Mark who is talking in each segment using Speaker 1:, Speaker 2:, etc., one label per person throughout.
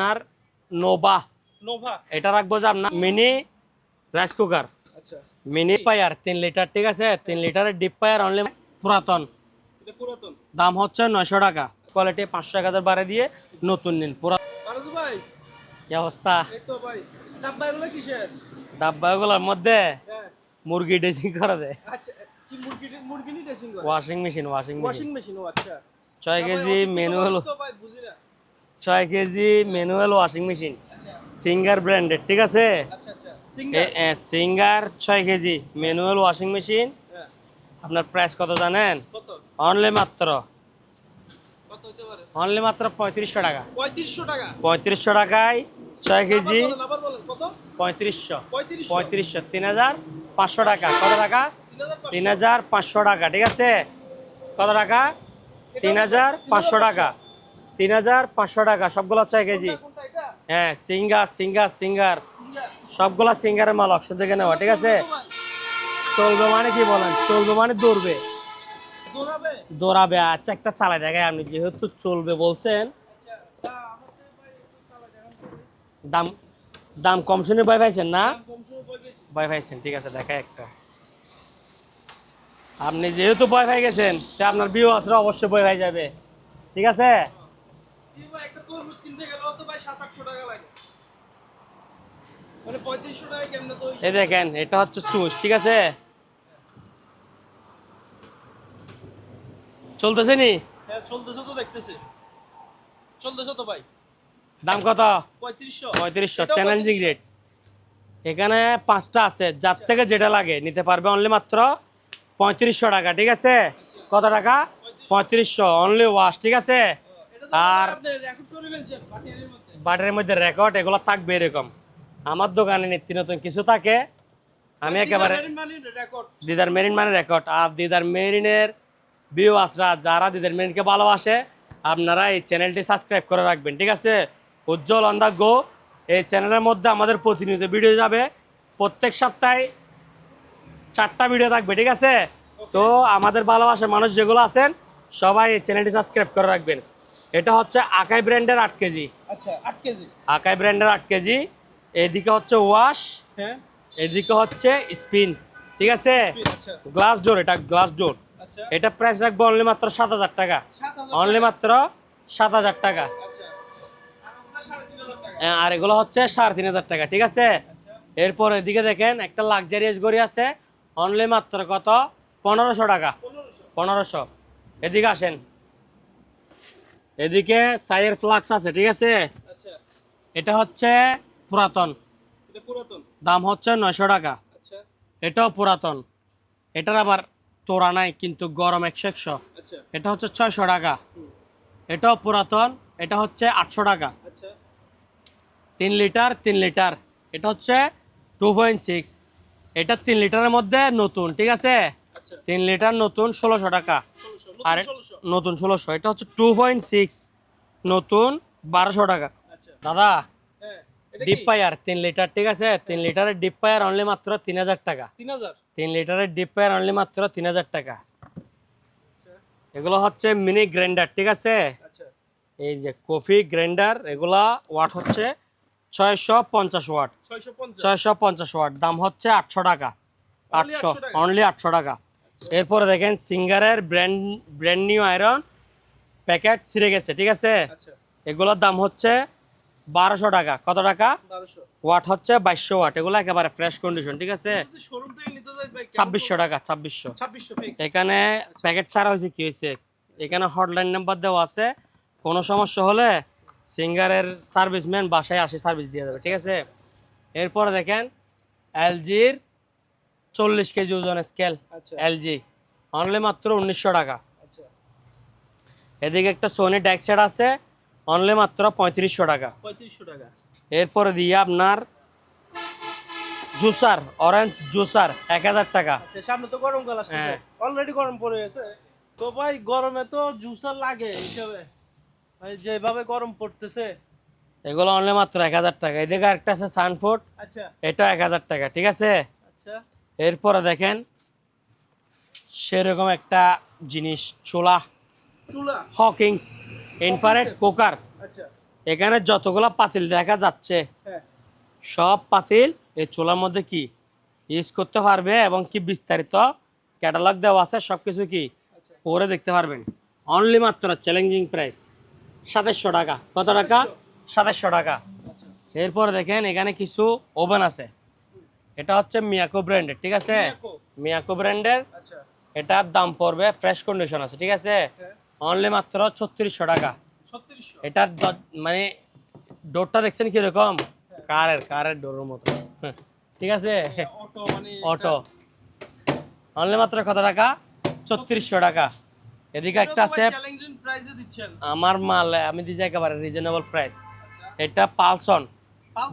Speaker 1: আপনার Nova.
Speaker 2: Nova.
Speaker 1: এটা রাখব যে আপনার মিনি রাইস কুকার।
Speaker 2: আচ্ছা।
Speaker 1: মিনি পায়ার তিন লিটার ঠিক আছে? তিন লিটারের ডিপ পায়ার অনলি পুরাতন।
Speaker 2: এটা পুরাতন?
Speaker 1: দাম হচ্ছে নয়শো টাকা। কোয়ালিটি পাঁচশো এক হাজার বাড়ে দিয়ে নতুন নিন পুরা কি অবস্থা? ডাব্বাগুলোর মধ্যে
Speaker 2: হ্যাঁ।
Speaker 1: মুরগি ড্রেসিং করা যায়।
Speaker 2: আচ্ছা কি মুরগি মুরগি নি ড্রেসিং করে
Speaker 1: washing machine washing
Speaker 2: washing
Speaker 1: machine ছয় কেজি ম্যানুয়াল
Speaker 2: তো ভাই বুঝি না।
Speaker 1: ছয় K G manual washing machine. Singer branded ঠিক আছে?
Speaker 2: সিঙ্গার?
Speaker 1: ছয় কেজি ম্যানুয়াল ওয়াশিং মেশিন।
Speaker 2: হ্যাঁ।
Speaker 1: আপনার প্রাইস কত জানেন? অনলি মাত্র। অনলি মাত্র পঁয়ত্রিশশো টাকা।
Speaker 2: পঁয়ত্রিশশো টাকা?
Speaker 1: পঁয়ত্রিশশো টাকায় ছয় কেজি পঁয়ত্রিশশো।
Speaker 2: পঁয়ত্রিশশো।
Speaker 1: তিন হাজার পাঁচশো টাকা। কত টাকা?
Speaker 2: তিন হাজার। পাঁচশো।
Speaker 1: টাকা ঠিক আছে? কত টাকা? তিন হাজার পাঁচশো টাকা। তিন হাজার পাঁচশো টাকা সবগুলো ছয় কেজি। হ্যাঁ সিঙ্গার সিঙ্গার সিঙ্গার। সবগুলা সিঙ্গারের মাল অপশন থেকে নেওয়া ঠিক আছে? চলবে মানে কি বলেন? চলবে মানে দৌড়বে।
Speaker 2: দৌড়াবে?
Speaker 1: আচ্ছা একটা চালাই দেখায় আপনি যেহেতু চলবে বলছেন।
Speaker 2: আচ্ছা।
Speaker 1: দাম দাম কম শুনে ভয় পাইছেন না? ভয় পাইছেন ঠিক আছে দেখায় একটা। আপনি যেহেতু ভয় পাই গেছেন তা আপনার বিয়ে আসলে অবশ্যই ভয় পাই যাবে ঠিক আছে?
Speaker 2: একটা তরমুজ কিনতে গেলেও তো ভাই সাত আটশো টাকা লাগে। মানে পঁয়ত্রিশশো টাকা কেমনে তো
Speaker 1: এই দেখেন এটা হচ্ছে সুস ঠিক আছে? চলতেছে নি?
Speaker 2: হ্যাঁ চলতেছে তো দেখতেছে। চলতেছে তো ভাই।
Speaker 1: দাম কত?
Speaker 2: পঁয়ত্রিশশো।
Speaker 1: পঁয়ত্রিশশো
Speaker 2: এটাও
Speaker 1: চ্যালেঞ্জিং রেট এখানে পাঁচটা আছে যার থেকে যেটা লাগে নিতে পারবে অনলি মাত্র পঁয়ত্রিশশো টাকা ঠিক আছে? কত টাকা? পঁয়ত্রিশশো। অনলি ওয়াশ ঠিক আছে? আর বাটারের মধ্যে রেকর্ড এগুলো থাকবে এরকম। আমার দোকানে নিত্য নতুন কিছু থাকে। আমি একেবারে দিদার মেরিন মানে রেকর্ড আর দিদার মেরিনের ভিউ আসরা যারা দিদার মেরিনকে ভালোবাসে আপনারা এই চ্যানেলটি সাবস্ক্রাইব করে রাখবেন ঠিক আছে? উজ্জ্বল অন দ্য গো এই চ্যানেলের মধ্যে আমাদের প্রতিনিয়ত ভিডিও যাবে। প্রত্যেক সপ্তাহে চারটা ভিডিও থাকবে ঠিক আছে? তো আমাদের ভালোবাসার মানুষ যেগুলো আছেন সবাই এই চ্যানেলটি সাবস্ক্রাইব করে রাখবেন। এটা হচ্ছে আকাই ব্র্যান্ডের আট কেজি।
Speaker 2: আচ্ছা আট কেজি।
Speaker 1: আকাই ব্র্যান্ডের আট কেজি। এদিকে হচ্ছে ওয়াশ
Speaker 2: হ্যাঁ।
Speaker 1: এদিকে হচ্ছে স্পিন ঠিক আছে?
Speaker 2: আচ্ছা।
Speaker 1: গ্লাস ডোর এটা গ্লাস ডোর।
Speaker 2: আচ্ছা।
Speaker 1: এটা প্রাইস রাখব অনলি মাত্র সাত হাজার টাকা। অনলি মাত্র সাত হাজার টাকা।
Speaker 2: আচ্ছা। আর
Speaker 1: এগুলো হচ্ছে সাড়ে তিন হাজার টাকা ঠিক আছে? এরপর এদিকে দেখেন একটা লাক্সারিয়াস গড়ি আছে। অনলি মাত্র কত? পনেরোশো টাকা।
Speaker 2: পনেরোশো।
Speaker 1: এদিকে আসেন। এদিকে সাইয়ের ফ্লাক্স আছে ঠিক আছে?
Speaker 2: আচ্ছা।
Speaker 1: এটা হচ্ছে পুরাতন। দাম হচ্ছে নয়শো টাকা।
Speaker 2: আচ্ছা।
Speaker 1: এটাও পুরাতন। এটার আবার তোরা নাই কিন্তু গরম একশো একশো।
Speaker 2: আচ্ছা।
Speaker 1: এটা হচ্ছে ছয়শো টাকা। এটাও পুরাতন এটা হচ্ছে আটশো টাকা। তিন লিটার তিন লিটার। এটা হচ্ছে টু পয়েন্ট সিক্স এটা তিন লিটারের মধ্যে নতুন ঠিক আছে? তিন লিটার নতুন ষোলোশো টাকা। আর
Speaker 2: নতুন ষোলোশো?
Speaker 1: এটা হচ্ছে টু পয়েন্ট সিক্স নতুন বারোশো টাকা।
Speaker 2: আচ্ছা।
Speaker 1: দাদা
Speaker 2: হ্যাঁ
Speaker 1: ডিপ
Speaker 2: কি?
Speaker 1: পায়ার তিন লিটার ঠিক আছে? তিন লিটারের ডিপ পায়ার অনলি মাত্র তিন হাজার টাকা।
Speaker 2: তিন হাজার?
Speaker 1: তিন লিটারের ডিপ পায়ার অনলি মাত্র তিন হাজার টাকা।
Speaker 2: আচ্ছা।
Speaker 1: এগুলো হচ্ছে মিনি গ্রাইন্ডার ঠিক আছে?
Speaker 2: আচ্ছা।
Speaker 1: এই যে কফি গ্রাইন্ডার এগুলা ওয়াট হচ্ছে ছয়শো পঞ্চাশ ওয়াট
Speaker 2: ছয়শো পঞ্চাশ?
Speaker 1: ওয়াট দাম হচ্ছে আটশো টাকা। আটশো অনলি আটশো টাকা। এরপরে দেখেন সিঙ্গারের brand brand new iron packet ছিঁড়ে গেছে ঠিক আছে?
Speaker 2: আচ্ছা।
Speaker 1: এগুলোর দাম হচ্ছে বারোশো টাকা। কত টাকা? ওয়াট হচ্ছে বাইশশো ওয়াট। এগুলো একেবারে ফ্রেশ কন্ডিশন ঠিক আছে? ছাব্বিশশো টাকা ছাব্বিশশো। এখানে প্যাকেট ছাড়া হয়েছে কি হয়েছে? এখানে হটলাইন নাম্বার দেওয়া আছে। কোনো সমস্যা হলে সিঙ্গারের সার্ভিসম্যান বাসায় আসে সার্ভিস দিয়ে দেবে ঠিক আছে? এরপরে দেখেন এলজির চল্লিশ কেজি ওজনের স্কেল
Speaker 2: আচ্ছা।
Speaker 1: এলজি অনলি মাত্র উনিশশো টাকা।
Speaker 2: আচ্ছা।
Speaker 1: এদিকে একটা সোনি ড্যাক সেট আছে অনলি মাত্র পঁয়ত্রিশশো টাকা।
Speaker 2: পঁয়ত্রিশশো টাকা।
Speaker 1: এরপরে দিয়ে আপনার জুসার অরেঞ্জ জুসার এক হাজার টাকা।
Speaker 2: আচ্ছা সামনে তো গরমকাল আসছে
Speaker 1: হ্যাঁ।
Speaker 2: অলরেডি গরম পড়ে গেছে। তো ভাই গরমে তো জুসার লাগে হিসেবে। ভাই যেভাবে গরম পড়তেছে।
Speaker 1: এগুলো অনলি মাত্র এক হাজার টাকা। এদিকে একটা আছে সানফুড
Speaker 2: আচ্ছা।
Speaker 1: এটা এক হাজার টাকা ঠিক আছে?
Speaker 2: আচ্ছা।
Speaker 1: এরপরে দেখেন সেরকম একটা জিনিস চোলা। হকিংস ইনফারেট কুকার এখানে যতগুলো পাতিল দেখা যাচ্ছে
Speaker 2: হ্যাঁ।
Speaker 1: সব পাতিল এই চুলার মধ্যে কি ইউজ করতে পারবে এবং কি বিস্তারিত ক্যাটালগ দেওয়া আছে সব কিছু কি
Speaker 2: আচ্ছা।
Speaker 1: পরে দেখতে পারবেন। অনলি মাত্র চ্যালেঞ্জিং প্রাইস সাতাশশো টাকা। কত টাকা? সাতাশশো। টাকা।
Speaker 2: আচ্ছা।
Speaker 1: এরপরে দেখেন এখানে কিছু ওভেন আছে। এটা হচ্ছে মিয়াকো ব্র্যান্ডের ঠিক আছে?
Speaker 2: মিয়াকো।
Speaker 1: ব্র্যান্ডের।
Speaker 2: আচ্ছা।
Speaker 1: এটার দাম পড়বে ফ্রেশ কন্ডিশন আছে ঠিক আছে?
Speaker 2: হ্যাঁ
Speaker 1: অনলি মাত্র ছত্রিশশো টাকা। এটার মানে ডোরটা দেখছেন কীরকম? কারের কারের ডোরের মতো। হ্যাঁ, ঠিক আছে?
Speaker 2: অটো মানে
Speaker 1: অটো। অনলি মাত্র কত টাকা? ছত্রিশশো টাকা। এদিকে একটা আছে
Speaker 2: চ্যালেঞ্জিং প্রাইসে দিচ্ছেন।
Speaker 1: আমার মাল আমি দিয়েছি একেবারে রিজনেবল প্রাইস
Speaker 2: আচ্ছা।
Speaker 1: এটা পালসন।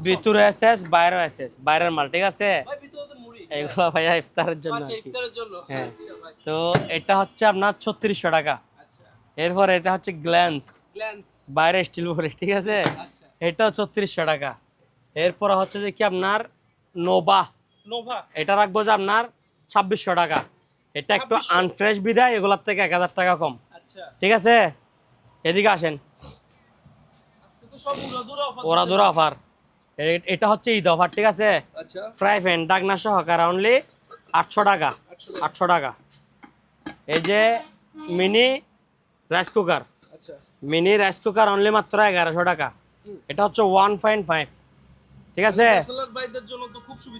Speaker 1: ভিতরে এসএস বাইরে এসএস। বাইরের মাল ঠিক আছে? এগুলো ভাইয়া ইফতারের জন্য
Speaker 2: আচ্ছা। ইফতারের জন্য।
Speaker 1: হ্যাঁ।
Speaker 2: আচ্ছা
Speaker 1: তো এটা হচ্ছে আপনার ছত্রিশশো টাকা।
Speaker 2: আচ্ছা।
Speaker 1: এরপর এটা হচ্ছে গ্ল্যান্স। বাইরে স্টিল ভরে ঠিক আছে? এটাও ছত্রিশশো টাকা। এরপর হচ্ছে যে কি আপনার
Speaker 2: নোভা।
Speaker 1: এটা রাখব যে আপনার ছাব্বিশশো টাকা। এটা একটু আনফ্রেশ বিদায় এগুলোর থেকে এক হাজার টাকা কম। ঠিক আছে? এদিকে আসেন। ওরা দূর অফার এটা হচ্ছে ঈদ অফার ঠিক আছে?
Speaker 2: আচ্ছা।
Speaker 1: ফ্রাই প্যান ডাকনা সহকারে অনলি আটশো টাকা
Speaker 2: আটশো
Speaker 1: টাকা। এই যে মিনি রাইস কুকার
Speaker 2: আচ্ছা।
Speaker 1: মিনি রাইস কুকার অনলি মাত্র এগারোশো টাকা। এটা হচ্ছে ওয়ান পয়েন্ট ফাইভ ঠিক আছে?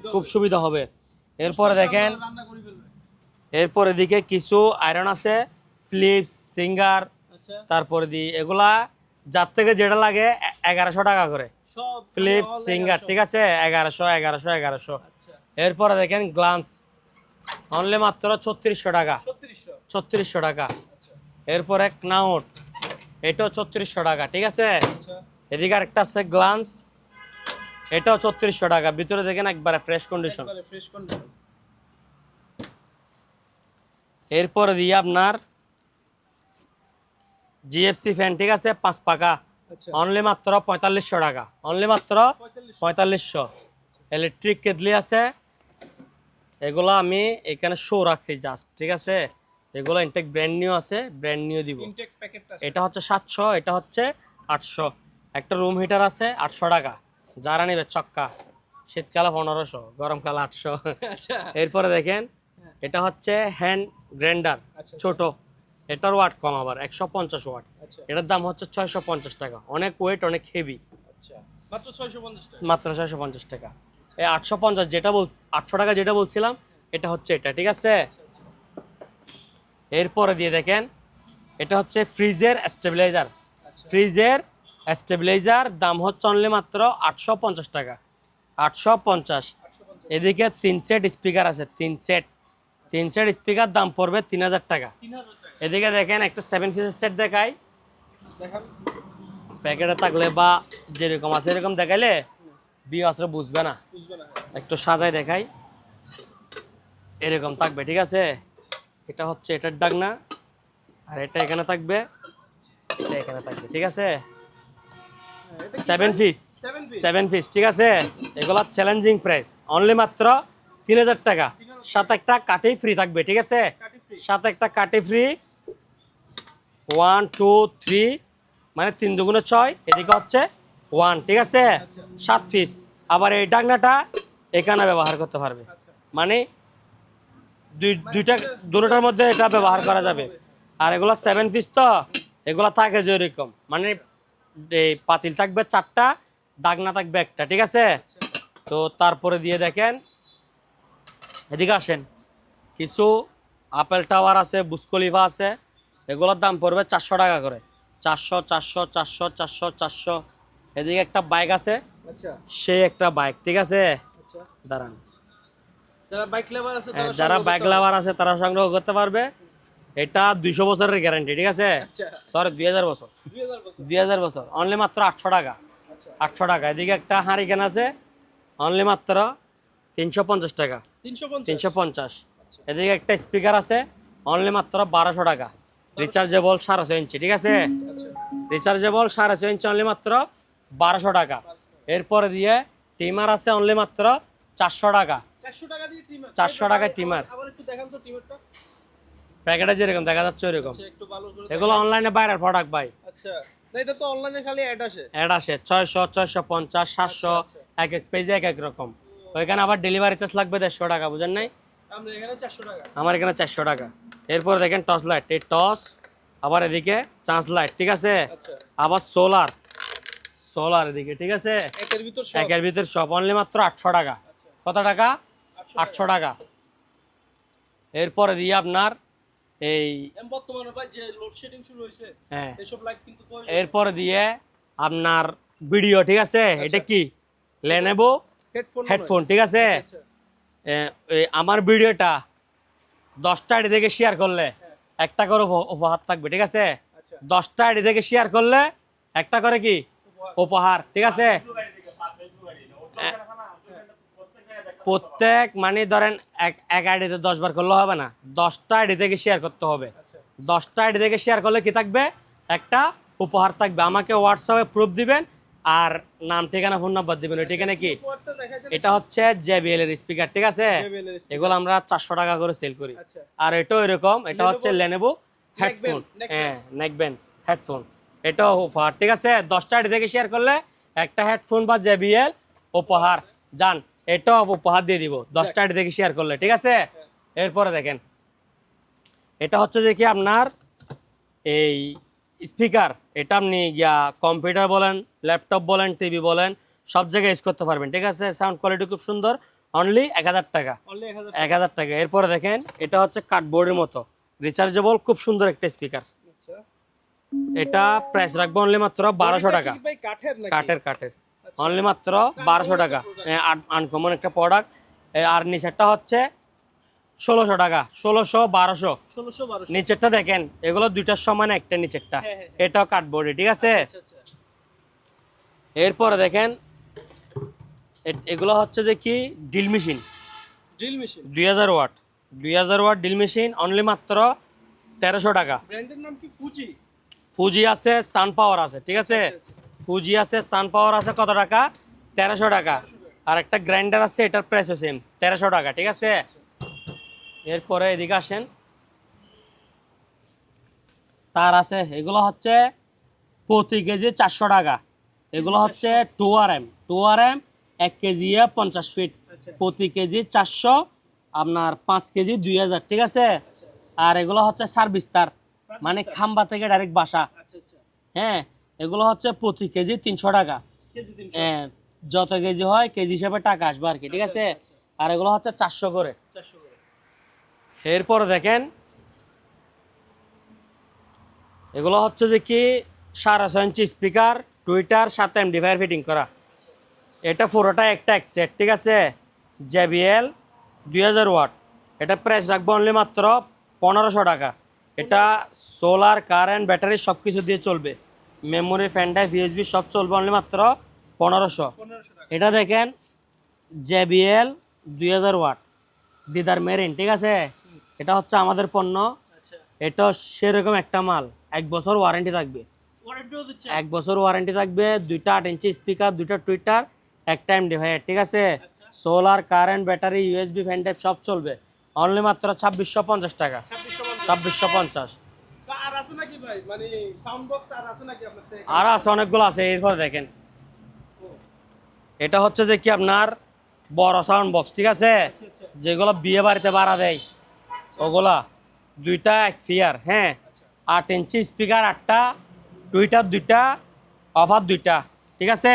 Speaker 2: তো খুব সুবিধা হবে।
Speaker 1: এরপরে দেখেন এরপরে এদিকে কিছু আয়রন আছে ফ্লিপস সিঙ্গার
Speaker 2: আচ্ছা।
Speaker 1: তারপরে দি এগুলা যার থেকে যেটা লাগে এগারোশো টাকা করে। ফ্লিপস সিঙ্গার ঠিক আছে? এগারোশো এগারোশো এগারোশো।
Speaker 2: আচ্ছা।
Speaker 1: এরপরে দেখেন গ্লান্স অনলি মাত্র ছত্রিশশো টাকা। ছত্রিশশো। টাকা।
Speaker 2: আচ্ছা।
Speaker 1: এরপরে নাউট এটাও ছত্রিশশো টাকা ঠিক আছে?
Speaker 2: আচ্ছা।
Speaker 1: এদিকে আরেকটা আছে গ্লান্স এটাও ছত্রিশশো টাকা। ভিতরে দেখেন একবারে ফ্রেশ কন্ডিশন এরপরে দিয়ে আপনার জিএফসি ফ্যান ঠিক আছে? পাঁচ পাকা। অনলি মাত্র পঁয়তাল্লিশশো টাকা। অনলি মাত্র পঁয়তাল্লিশশো। ইলেকট্রিক কেটলি আছে। এগুলো আমি এখানে শো রাখছি জাস্ট ঠিক আছে? এগুলো ইনটেক ব্র্যান্ড নিউ আছে ব্র্যান্ড নিউ দিব। এটা হচ্ছে সাতশো এটা হচ্ছে আটশো। একটা রুম হিটার আছে আটশো টাকা। যারা নেবে চক্কা শীতকালে পনেরোশো গরমকালে আটশো।
Speaker 2: আচ্ছা।
Speaker 1: এরপরে দেখেন এটা হচ্ছে হ্যান্ড গ্রাইন্ডার
Speaker 2: আচ্ছা।
Speaker 1: ছোট। এটার ওয়াট কম আবার একশো পঞ্চাশ ওয়াট।
Speaker 2: আচ্ছা।
Speaker 1: এটার দাম হচ্ছে ছয়শো পঞ্চাশ টাকা। অনেক ওয়েট অনেক হেভি
Speaker 2: আচ্ছা। মাত্র 650 টাকা।
Speaker 1: মাত্র ছয়শো পঞ্চাশ টাকা। এই আটশো পঞ্চাশ যেটা বল আটশো টাকা যেটা বলছিলাম এটা হচ্ছে এটা ঠিক আছে? এরপরে দিয়ে দেখেন এটা হচ্ছে ফ্রিজের স্টেবিলাইজার ফ্রিজের স্টেবিলাইজার দাম হচ্ছে অনলি মাত্র আটশো পঞ্চাশ টাকা। আটশো পঞ্চাশ। এদিকে তিন সেট স্পিকার আছে তিন সেট তিন সেট স্পিকার দাম পড়বে তিন হাজার টাকা।
Speaker 2: 3000 টাকা
Speaker 1: এদিকে দেখেন একটা সেভেন পিসের সেট দেখাই। প্যাকেটে থাকলে বা যেরকম আছে এরকম দেখাইলে বিয়ে আসলে বুঝবে না।
Speaker 2: বুঝবে না।
Speaker 1: একটু সাজাই দেখাই। এরকম থাকবে ঠিক আছে? এটা হচ্ছে এটার ডাকনা আর এটা এখানে থাকবে এটা এখানে থাকবে ঠিক আছে? সেভেন পিস সেভেন পিস ঠিক আছে? এগুলো চ্যালেঞ্জিং প্রাইস অনলি মাত্র তিন হাজার টাকা। সাথে একটা কাঠি ফ্রি থাকবে ঠিক আছে?
Speaker 2: কাটি
Speaker 1: সাথে একটা কাঠি ফ্রি ওয়ান টু থ্রি মানে তিন দুগুণে ছয় এদিকে হচ্ছে ওয়ান ঠিক আছে? সাত পিস আবার এই ডাকনাটা এখানে ব্যবহার করতে পারবে।
Speaker 2: আচ্ছা।
Speaker 1: মানে দুই দুইটা দুটোটার মধ্যে এটা ব্যবহার করা যাবে। আর এগুলো সেভেন পিস তো এগুলো থাকে যে এরকম মানে এই পাতিল থাকবে চারটা ডাকনা থাকবে একটা ঠিক আছে? তো তারপরে দিয়ে দেখেন। এদিকে আসেন। কিছু আপেল টাওয়ার আছে বুসকলিফা আছে। এগুলোর দাম পড়বে চারশো টাকা করে। চারশো চারশো চারশো চারশো চারশো। এদিকে একটা বাইক আছে।
Speaker 2: আচ্ছা।
Speaker 1: সে একটা বাইক ঠিক আছে?
Speaker 2: আচ্ছা।
Speaker 1: দাঁড়ান।
Speaker 2: যারা বাইক লেভার আছে
Speaker 1: হ্যাঁ,
Speaker 2: তারা সংগ্রহ করতে
Speaker 1: লাভার আছে তারা সংগ্রহ করতে পারবে। এটা দুইশো বছরের গ্যারান্টি ঠিক আছে?
Speaker 2: আচ্ছা।
Speaker 1: সরি দুই হাজার বছর। দুই হাজার বছর। অনলি মাত্র আটশো টাকা।
Speaker 2: আচ্ছা।
Speaker 1: আটশো টাকা। এদিকে একটা হারিকেন আছে। অনলি মাত্র তিনশো পঞ্চাশ টাকা। তিনশো পঞ্চাশ।
Speaker 2: আচ্ছা।
Speaker 1: এদিকে একটা স্পিকার আছে। অনলি মাত্র বারোশো টাকা। রিচার্জেবল সাড়ে ছয় ইঞ্চি ঠিক আছে? রিচার্জেবল সাড়ে ছয় ইঞ্চি অনলি মাত্র বারোশো টাকা। এরপরে দিয়ে টিমার আছে অনলি মাত্র চারশো টাকা।
Speaker 2: 400 টাকা টিমার
Speaker 1: 400 টাকায় টিমার।
Speaker 2: আবার একটু দেখান তো টিমারটা
Speaker 1: প্যাকেটে যেরকম দেখা যাচ্ছে ওইরকম।
Speaker 2: আচ্ছা
Speaker 1: এগুলো অনলাইনে বাইরের প্রোডাক্ট ভাই।
Speaker 2: আচ্ছা এটা তো অনলাইনে খালি অ্যাড আসে।
Speaker 1: অ্যাড আসে ছয়শো ছয়শো পঞ্চাশ সাতশো
Speaker 2: আচ্ছা,
Speaker 1: এক এক পেজে এক এক রকম। ওইখানে আবার ডেলিভারি চার্জ লাগবে দেড়শো টাকা বুঝেন নাই?
Speaker 2: আমরা এখানে চারশো টাকা।
Speaker 1: এরপর দেখেন টর্চ লাইট এই টর্চ আবার এদিকে চার্জ লাইট ঠিক আছে?
Speaker 2: আচ্ছা।
Speaker 1: আবার সোলার সোলার এদিকে ঠিক আছে?
Speaker 2: একের ভিতর সব।
Speaker 1: অনলি মাত্র আটশো টাকা। কত টাকা? আটশো টাকা। এরপরে দিয়ে আপনার এই হ্যাঁ। এরপরে দিয়ে আপনার ভিডিও ঠিক আছে? এটা কি? লেনেবো
Speaker 2: হেডফোন
Speaker 1: হেডফোন ঠিক আছে?
Speaker 2: আচ্ছা।
Speaker 1: আমার ভিডিওটা দশটা আইডি থেকে শেয়ার করলে একটা করে উপ- উপহার থাকবে ঠিক আছে?
Speaker 2: আচ্ছা।
Speaker 1: দশটা আইডি থেকে শেয়ার করলে একটা করে কি? উপহার। ঠিক আছে? প্রত্যেক মানে ধরেন এক এক আইডিতে দশ বার করলে হবে না। দশটা আইডি থেকে শেয়ার করতে হবে।
Speaker 2: আচ্ছা।
Speaker 1: দশটা আইডি থেকে শেয়ার করলে কি থাকবে? একটা উপহার থাকবে। আমাকে হোয়াটসঅ্যাপে প্রুফ দিবেন আর নাম ঠিকানা ফোন নাম্বার দিবেন। ওই ঠিকানা কি? এটা হচ্ছে জেবিএল এর স্পিকার ঠিক আছে? এগুলো আমরা চারশো টাকা করে সেল করি।
Speaker 2: আচ্ছা।
Speaker 1: আর এটাও এরকম এটা হচ্ছে লেনেবো হেডফোন। হ্যাঁ নেকবেন হেডফোন এটাও উপহার ঠিক আছে? দশটা থেকে শেয়ার করলে একটা হেডফোন বা জেবিএল উপহার। যান এটাও উপহার দিয়ে দিব দশটা থেকে শেয়ার করলে ঠিক আছে? এরপরে দেখেন এটা হচ্ছে যে কি আপনার এই স্পিকার এটা আপনি গিয়া কম্পিউটার বলেন ল্যাপটপ বলেন টিভি বলেন সব জায়গায় ইউজ করতে পারবেন ঠিক আছে? সাউন্ড কোয়ালিটি খুব সুন্দর অনলি এক হাজার টাকা।
Speaker 2: এক হাজার
Speaker 1: টাকা। এরপরে দেখেন এটা হচ্ছে কার্ডবোর্ডের মতো। রিচার্জেবল খুব সুন্দর একটা স্পিকার
Speaker 2: আচ্ছা।
Speaker 1: এটা প্রাইস রাখব অনলি মাত্র বারোশো টাকা।
Speaker 2: কাঠের
Speaker 1: কাঠের কাঠের।
Speaker 2: আচ্ছা।
Speaker 1: অনলি মাত্র বারোশো টাকা। আনকমন একটা প্রোডাক্ট আর নিচেরটা হচ্ছে ষোলোশো টাকা ষোলোশো বারোশো। নিচেরটা দেখেন এগুলো দুইটার সমান একটা নিচেরটা।
Speaker 2: হ্যাঁ, হ্যাঁ,
Speaker 1: এটাও কাঠবোর্ডে ঠিক আছে?
Speaker 2: আচ্ছা আচ্ছা
Speaker 1: এরপরে দেখেন এগুলো হচ্ছে যে কি? ডিল মেশিন
Speaker 2: ড্রিল মেশিন
Speaker 1: দুই হাজার ওয়াট। দুই হাজার ওয়াট ড্রিল মেশিন অনলি মাত্র তেরোশো টাকা।
Speaker 2: ব্র্যান্ডের নাম কি? ফুজি
Speaker 1: ফুজি আছে সান পাওয়ার আছে ঠিক আছে?
Speaker 2: আচ্ছা,
Speaker 1: ফুজি আছে সান পাওয়ার আছে কত টাকা? তেরোশো টাকা। আর একটা গ্রাইন্ডার আছে এটার প্রাইসও সেম তেরোশো টাকা ঠিক আছে? এরপরে এদিকে আসেন। তার আছে এগুলো হচ্ছে প্রতি কেজি চারশো টাকা। এগুলো হচ্ছে two R M. Two R M এক কেজি পঞ্চাশ ফিট।
Speaker 2: আচ্ছা।
Speaker 1: প্রতি কেজি চারশো আপনার পাঁচ কেজি দুই হাজার ঠিক আছে? আর এগুলো হচ্ছে সার্ভিস তার। মানে খাম্বা থেকে ডাইরেক্ট বাসা।
Speaker 2: আচ্ছা আচ্ছা।
Speaker 1: হ্যাঁ এগুলো হচ্ছে প্রতি কেজি তিনশো টাকা। হ্যাঁ যত কেজি হয় কেজি হিসেবে টাকা আসবে আর কি ঠিক আছে? আর এগুলো হচ্ছে চারশো করে।
Speaker 2: চারশো করে।
Speaker 1: এরপরে দেখেন, এগুলো হচ্ছে যে কি? সাড়ে ছয় ইঞ্চি স্পিকার টুইটার সাথে এমডি ফায়ার ফিটিং করা। এটা পুরোটা একটা এক সেট ঠিক আছে? জেবিএল দুই হাজার ওয়াট। এটা প্রাইস রাখব অনলি মাত্র পনেরোশো টাকা। এটা সোলার কারেন্ট ব্যাটারি সব কিছু দিয়ে চলবে। মেমোরি ফ্যান ড্রাইভ ইউএসবি সব চলবে অনলি মাত্র পনেরোশো। এটা দেখেন জেবিএল দুই হাজার ওয়াট। দিদার মেরিন ঠিক আছে? এটা হচ্ছে আমাদের পণ্য।
Speaker 2: আচ্ছা।
Speaker 1: এটা সেরকম একটা মাল। এক বছর ওয়ারেন্টি থাকবে। এক বছর ওয়ারেন্টি থাকবে দুইটা আট ইঞ্চি স্পিকার দুইটা টুইটার এক টাইম ডিভাইড ঠিক আছে? Solar current battery USB pen type সব চলবে। অনলি মাত্র ছাব্বিশশো পঞ্চাশ টাকা।
Speaker 2: ছাব্বিশশো পঞ্চাশ। আর আছে নাকি ভাই? মানে? আর আছে
Speaker 1: অনেকগুলো আছে এরপর দেখেন। এটা হচ্ছে যে কি আপনার বড় সাউন্ড বক্স ঠিক আছে?
Speaker 2: আচ্ছা আচ্ছা।
Speaker 1: যেগুলো বিয়ে বাড়িতে ভাড়া দেয়। ওগুলা দুইটা এক ফিয়ার হ্যাঁ আট ইঞ্চি স্পিকার আটটা টুইটার দুইটা অফার দুইটা ঠিক আছে?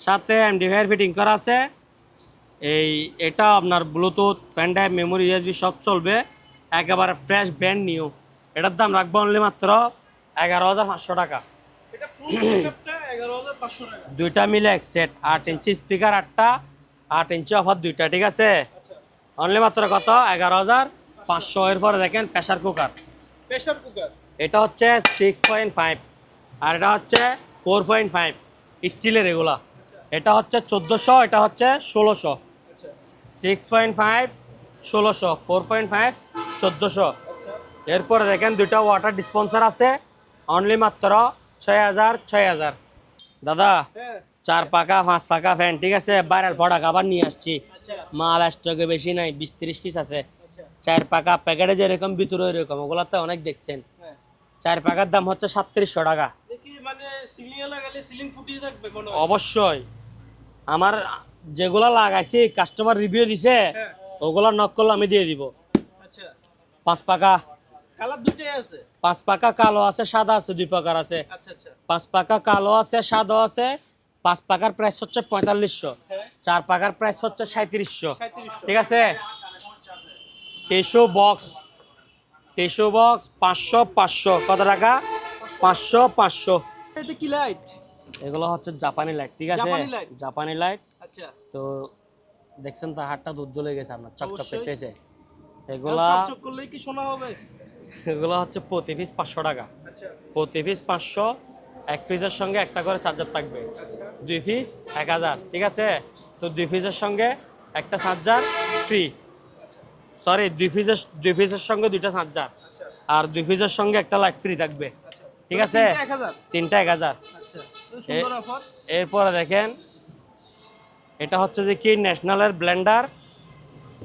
Speaker 1: সাথে এমডি ফায়ার ফিটিং করা আছে। এই এটা আপনার Bluetooth pen drive memory USB সব চলবে। একেবারে ফ্রেশ ব্র্যান্ড নিউ এটার দাম রাখব অনলি মাত্র এগারো হাজার পাঁচশো টাকা। দুইটা মিলে এক সেট আট ইঞ্চি স্পিকার আটটা আট ইঞ্চি অফার দুইটা ঠিক আছে?
Speaker 2: আচ্ছা।
Speaker 1: অনলি মাত্র কত? এগারো হাজার। পাঁচশো এর পরে দেখেন প্রেশার কুকার।
Speaker 2: Pressure cooker.
Speaker 1: এটা হচ্ছে সিক্স পয়েন্ট ফাইভ আর এটা হচ্ছে ফোর পয়েন্ট ফাইভ স্টিলের এগুলা। এটা হচ্ছে চোদ্দোশো এটা হচ্ছে ষোলোশো।
Speaker 2: আচ্ছা।
Speaker 1: সিক্স পয়েন্ট ফাইভ ষোলোশো ফোর পয়েন্ট ফাইভ চোদ্দোশো।
Speaker 2: আচ্ছা।
Speaker 1: এরপরে দেখেন দুইটা ওয়াটার ডিসপেন্সার আছে অনলি মাত্র ছয় হাজার ছয় হাজার। দাদা
Speaker 2: হ্যাঁ।
Speaker 1: চার পাকা পাঁচ পাকা ফ্যান ঠিক আছে? বাইরের প্রোডাক্ট আবার নিয়ে আসছি।
Speaker 2: আচ্ছা।
Speaker 1: মাল স্টকে বেশি নাই বিশ তিরিশ পিস আছে।
Speaker 2: আচ্ছা
Speaker 1: চার পাকা প্যাকেটে যেরকম ভিতরে এরকম। ওগুলো তো অনেক দেখছেন।
Speaker 2: হ্যাঁ।
Speaker 1: চার পাকার দাম হচ্ছে সাতত্রিশশো টাকা।
Speaker 2: মানে
Speaker 1: অবশ্যই। আমার যেগুলো লাগাইছি কাস্টমার রিভিউ দিছে
Speaker 2: হ্যাঁ।
Speaker 1: ওগুলো নক করলে আমি দিয়ে দিব।
Speaker 2: আচ্ছা।
Speaker 1: পাঁচ পাকা।
Speaker 2: কালার দুটোই আছে?
Speaker 1: পাঁচ পাকা কালো আছে সাদা আছে দুই পাকার আছে।
Speaker 2: আচ্ছা আচ্ছা।
Speaker 1: পাঁচ পাকা কালো আছে সাদা আছে। পাঁচ পাকার প্রাইস হচ্ছে পঁয়তাল্লিশশো।
Speaker 2: হ্যাঁ।
Speaker 1: চার পাকার প্রাইস হচ্ছে সাঁত্রিশশো ঠিক আছে? টিস্যু বক্স টেসো বক্স পাঁচশো পাঁচশো কত টাকা? পাঁচশো পাঁচশো।
Speaker 2: এটা কি লাইট
Speaker 1: এগুলো হচ্ছে জাপানি লাইট ঠিক আছে?
Speaker 2: জাপানি
Speaker 1: লাইট
Speaker 2: আচ্ছা।
Speaker 1: তো দেখছেন তো হাতটা দুধ জ্বলে গেছে আপনার চকচক। করতেছে। এগুলা
Speaker 2: চকচক করলেই কি শোনা হবে?
Speaker 1: এগুলো হচ্ছে প্রতি পিস পাঁচশো টাকা।
Speaker 2: আচ্ছা।
Speaker 1: প্রতি পিস পাঁচশো এক পিসের সঙ্গে একটা করে চার্জার থাকবে।
Speaker 2: আচ্ছা।
Speaker 1: দুই পিস এক হাজার ঠিক আছে? তো দুই পিসের সঙ্গে একটা চার্জার ফ্রি সরি দুই পিসের দুই পিসের সঙ্গে দুইটা চার্জার আর দুই পিসের সঙ্গে একটা লাইট ফ্রি থাকবে। ঠিক আছে? তিনটা এক হাজার?
Speaker 2: আচ্ছা
Speaker 1: এরপরে দেখেন এটা হচ্ছে যে কি ন্যাশনালের ব্লেন্ডার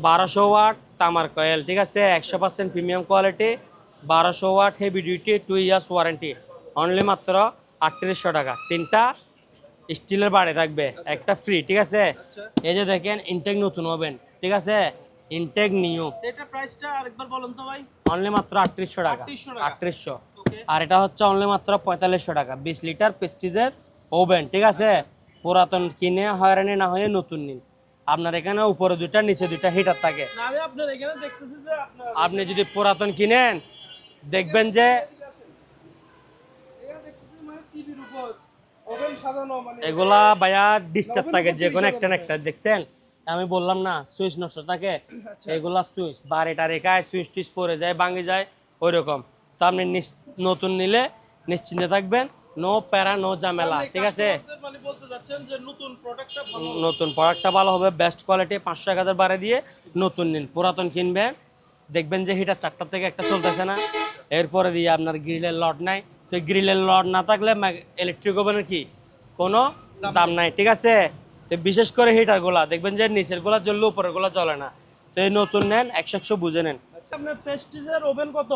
Speaker 1: বারোশো ওয়াট তামার কয়েল ঠিক আছে? একশো পার্সেন্ট প্রিমিয়াম কোয়ালিটি বারোশো watt heavy duty two years warranty only মাত্র আটত্রিশশো টাকা। তিনটা স্টিলের বাড়ি থাকবে একটা ফ্রি ঠিক আছে?
Speaker 2: আচ্ছা।
Speaker 1: এই যে দেখেন ইনটেক নতুন হবেন ঠিক আছে? Intake new.
Speaker 2: এটা প্রাইসটা আরেকবার বলুন তো ভাই।
Speaker 1: অনলি মাত্র আটত্রিশশো টাকা।
Speaker 2: 3800 টাকা।
Speaker 1: আটত্রিশশো।
Speaker 2: ওকে
Speaker 1: আর এটা হচ্ছে অনলি মাত্র পঁয়তাল্লিশশো টাকা। বিশ লিটার পেস্টিজের ওভেন ঠিক আছে? পুরাতন কিনে হয়রানি না হয়ে নতুন নিন। আপনার এখানে উপরে দুইটা নিচে দুইটা হিটার থাকে।
Speaker 2: না আমি আপনার এখানে দেখতেছি যে আপনার
Speaker 1: আপনি যদি পুরাতন কিনেন দেখবেন যে
Speaker 2: মানে মানে
Speaker 1: এগুলা ভাইয়া ডিস্টার্ব থাকে যে কোনো একটা না একটা দেখছেন? আমি বললাম না সুইচ নষ্ট থাকে। এগুলা সুইচ বাড়িটা রেখায় সুইচ টুইচ পরে যায় ভাঙে যায় ওই রকম তো আপনি নতুন নিলে নিশ্চিন্তে থাকবেন নো প্যারা নো ঝামেলা ঠিক আছে?
Speaker 2: মানে নতুন প্রোডাক্টটা ভালো
Speaker 1: নতুন প্রোডাক্টটা ভালো হবে বেস্ট কোয়ালিটি পাঁচশো এক হাজার বাড়ে দিয়ে নতুন নিন পুরাতন কিনবেন। দেখবেন যে হিটার চারটা থেকে একটা চলতেছে না। এরপরে দিয়ে আপনার গ্রিলের লট নাই। তো গ্রিলের লট না থাকলে ইলেকট্রিক ওভেনের কি? কোনো দাম নাই ঠিক আছে? তো বিশেষ করে হিটারগুলা দেখবেন যে নিচেরগুলা জ্বললে উপরেরগুলা জ্বলে না। তো এই নতুন নেন একশো একশো বুঝে নেন।
Speaker 2: আচ্ছা আপনার প্রেস্টিজের ওভেন কত?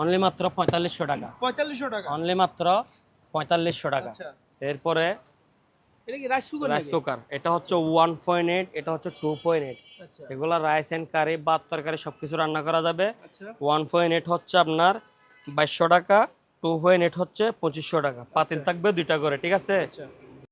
Speaker 1: অনলি মাত্র পঁয়তাল্লিশশো টাকা।
Speaker 2: পঁয়তাল্লিশশো টাকা?
Speaker 1: অনলি মাত্র পঁয়তাল্লিশশো টাকা।
Speaker 2: আচ্ছা।
Speaker 1: এরপরে
Speaker 2: রাইস কুকার
Speaker 1: এটা হচ্ছে ওয়ান পয়েন্ট এইট এটা হচ্ছে টু পয়েন্ট এইট
Speaker 2: আচ্ছা।
Speaker 1: এগুলো রাইস অ্যান্ড কারি তরকারি সব কিছু রান্না করা যাবে।
Speaker 2: আচ্ছা।
Speaker 1: ওয়ান পয়েন্ট এইট হচ্ছে আপনার বাইশশো টাকা টু পয়েন্ট এইট হচ্ছে পঁচিশশো টাকা। পাতিল থাকবে দুইটা করে ঠিক আছে?
Speaker 2: আচ্ছা।